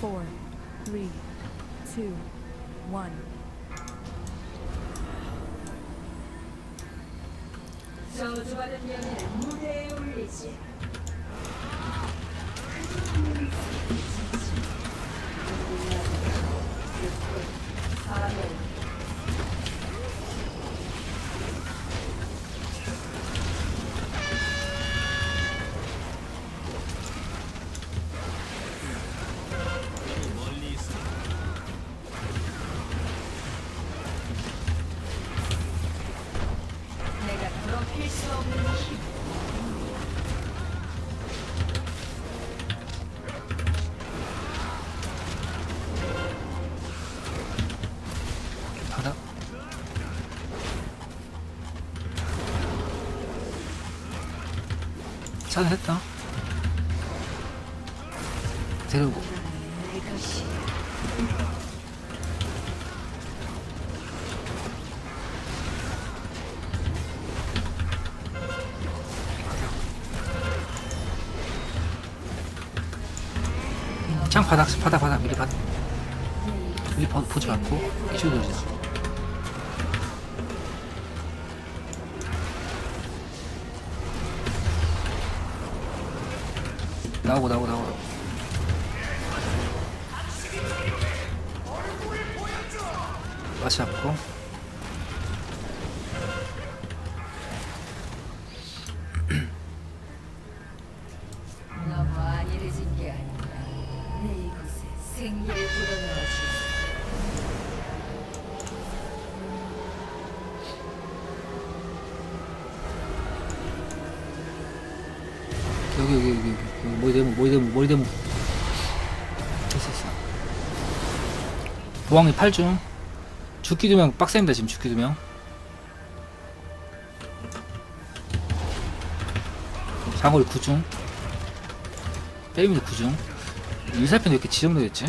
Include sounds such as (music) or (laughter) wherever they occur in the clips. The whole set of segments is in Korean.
four, three, two, one. 저주받은 명예를 무대에 올리지. 내가 바닥? 차단했다. 데려오고 바닥 바닥 바닥 미리 바닥 미리 보, 보지 말고 이쪽으로 오자. 나오고 나오고 나오고 여기 여기 여기 머리 대문 머리 대문 머리 대문 됐어 됐어. 보왕이 8중. 죽기 두명 빡셉니다 지금 죽기 두명. 상골 9중. 빼입니다 9중. 일살편도 이렇게 지정되겠지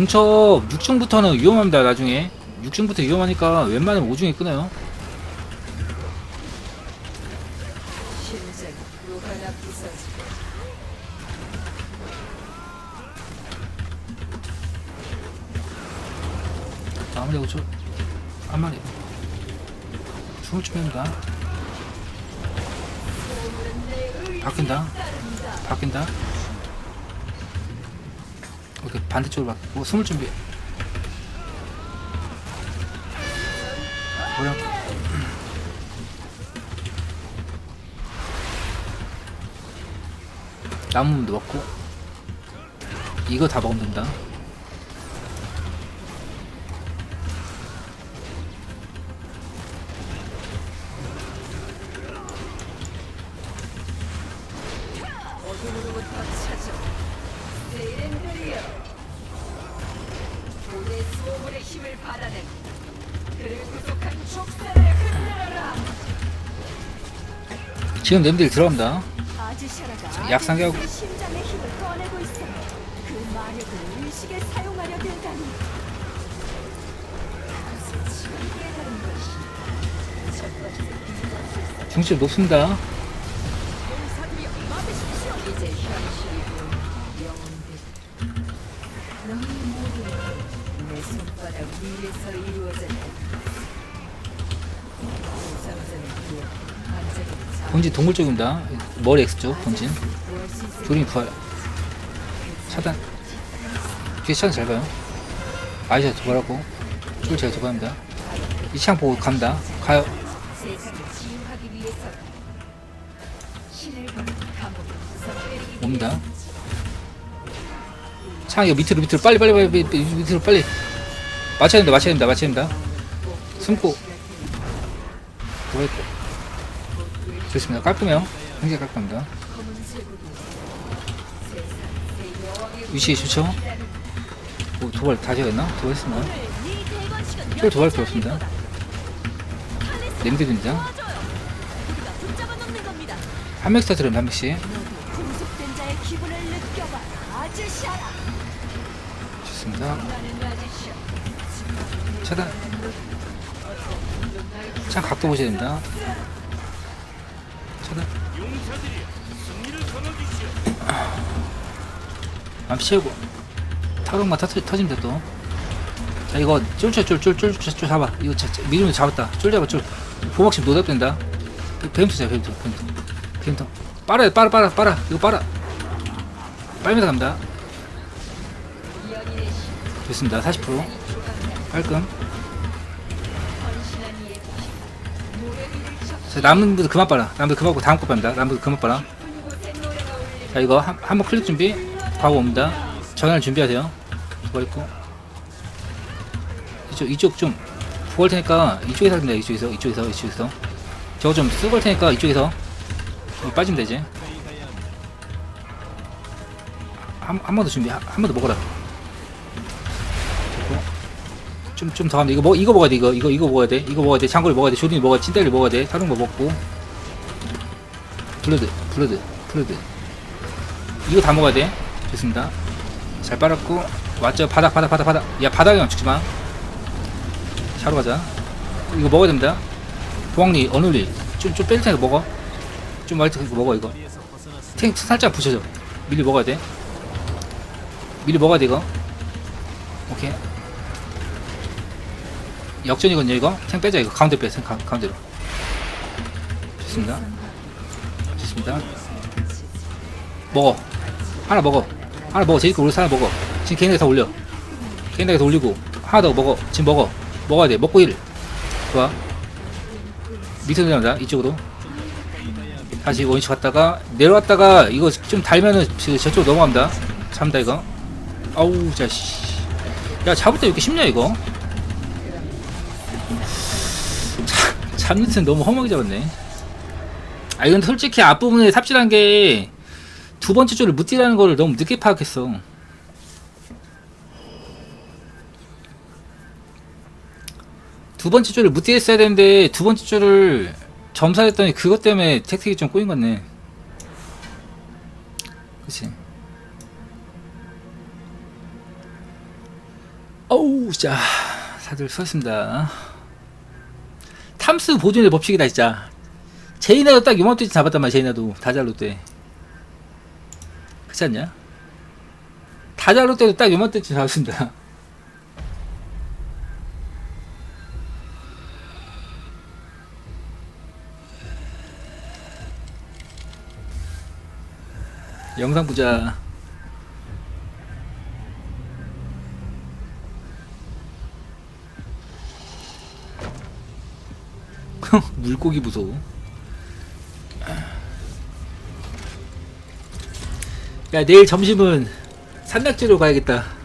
중첩 6중부터는 위험합니다 나중에. 6중부터 위험하니까 웬만하면 5중에 끊어요. 마무리하고 저한 마리. 죽을 준비합니다. 바뀐다. 바뀐다 오케이 반대쪽으로 바꾸고 숨을 준비 뭐야? (clears throat) 나무도 먹고 이거 다 먹으면 된다 지금 냄들이 들어갑니다. 아즈샤라가 약 상기하고. 아데니스의 심 손바닥 위에서 자 본진 동굴 쪽입니다. 머리 X쪽 본진. 무엇이 조림이 부활 차단. 뒤에 차단 잘 봐요. 아이샤 도발하고. 쫄 제가 도발합니다. 이 창 보고 갑니다. 가요. 옵니다. 창 이거 밑으로 밑으로 빨리 빨리 빨리, 밑으로 빨리 맞춰야 된다 맞춰야 된다 맞춰야 된다 숨고 도발했고 좋습니다 깔끔해요 굉장히 깔끔합니다 위치 좋죠? 뭐 도발 다시 했나? 도발 했었나? 오늘 네 대관식은 쫄 도발 필요 몇 없습니다. 냄새 겁니다. 한 명씩 터트립니다 한 명씩. 좋습니다 차단. 참 각도 보셔야 됩니다. 차단. 암피 채우고. 타격만 터트, 터지면 돼또. 자 이거 쫄쫄 쫄쫄 쫄쫄 쫄 잡아. 이거 미리면 잡았다. 쫄 잡아 쫄. 보막심 노답 된다. 뱀투 자 뱀투 뱀투 뱀투 빨아야 빨아 빨아 빨아. 이거 빨아. 빨면서 갑니다. 좋습니다. 40% 깔끔. 자 남은 분들 그만 빨아. 남은 그만 빨고 다음 거 빱니다. 남은 분들 그만 빨아. 자 이거 한, 한번 클릭 준비. 과거 옵니다. 전환 준비하세요. 두고 있고? 이쪽 이쪽 좀 부을 테니까 이쪽에서 합니다. 이쪽에서 이쪽에서 이쪽에서. 저거 좀 쓰고 할 테니까 이쪽에서. 빠지면 되지. 한한번더 준비. 한 번 더 먹어라 좀 좀더 하면 이거 먹 이거 먹어야 돼 이거. 이거 이거 먹어야 돼. 이거 먹어야 돼. 장고리 먹어야 돼. 조딘이 먹어야 돼. 찐따리 먹어야 돼. 다른 거 먹고. 블러드 블러드 블러드. 이거 다 먹어야 돼. 좋습니다. 잘 빨았고. 왔죠? 바닥 바닥 바닥 바닥. 야 바닥에만 죽지마. 자로 가자. 이거 먹어야 됩니다. 보왕리 어눌리. 좀좀 뺄 테니까 먹어. 좀 말트 이거 먹어 이거. 탱 살짝 부셔줘. 미리 먹어야 돼. 미리 먹어야 돼 이거. 오케이 역전이거든요 이거? 탱 빼자 이거. 가운데 빼 탱, 가, 가운데로. 좋습니다. 좋습니다. 먹어. 하나 먹어. 하나 먹어. 제이크 올려 하나 먹어. 지금 개인에게 다 올려. 개인에게 다 올리고 하나 더 먹어. 지금 먹어. 먹어야 돼. 먹고 1 좋아. 밑으로 내려간다. 이쪽으로. 다시 원위치 갔다가 내려왔다가 이거 좀 달면은 저- 저쪽으로 넘어갑니다. 잡는다 이거. 아우 자씨. 야 잡을 때 왜 이렇게 쉽냐 이거 잡는 데는 너무 험하게 잡았네 아 이건 솔직히 앞부분에 삽질한 게 두 번째 줄을 못 뛰라는 걸 너무 늦게 파악했어. 두 번째 줄을 못 뛰었어야 되는데 두 번째 줄을 점사했더니 그것 때문에 택틱이 좀 꼬인 거네. 그치? 어우, 자, 다들 수고하셨습니다. 탐스 보존의 법칙이다, 진짜. 제이나도 딱 요맘때 잡았단 말이야, 제이나도. 다잘로 때. 그렇지 않냐? 다잘로 때도 딱 요맘때쯤 잡았습니다. 영상 보자. (laughs) 물고기 무서워. 야 내일 점심은 산낙지로 가야겠다.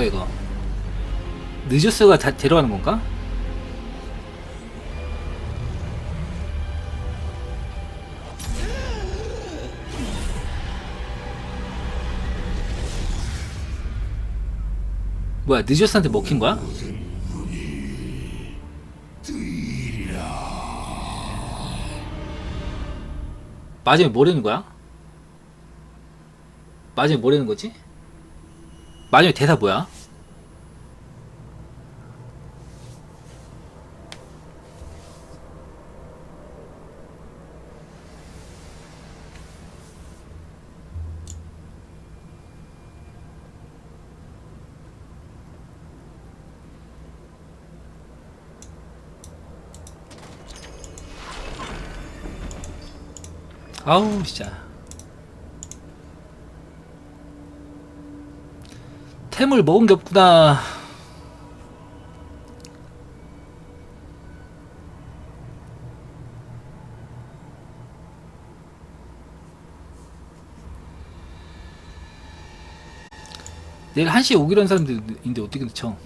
뭐야 이거? 느저스가 다 데려가는 건가? 뭐야 느저스한테 먹힌 거야? 마지막에 뭐라는 거야? 마지막에 뭐라는 거지? 마지막에 대사 뭐야? 아우 진짜 템을 먹은 게 없구나. 내일 1시에 오기로 한 사람들인데 어떻게 늦죠?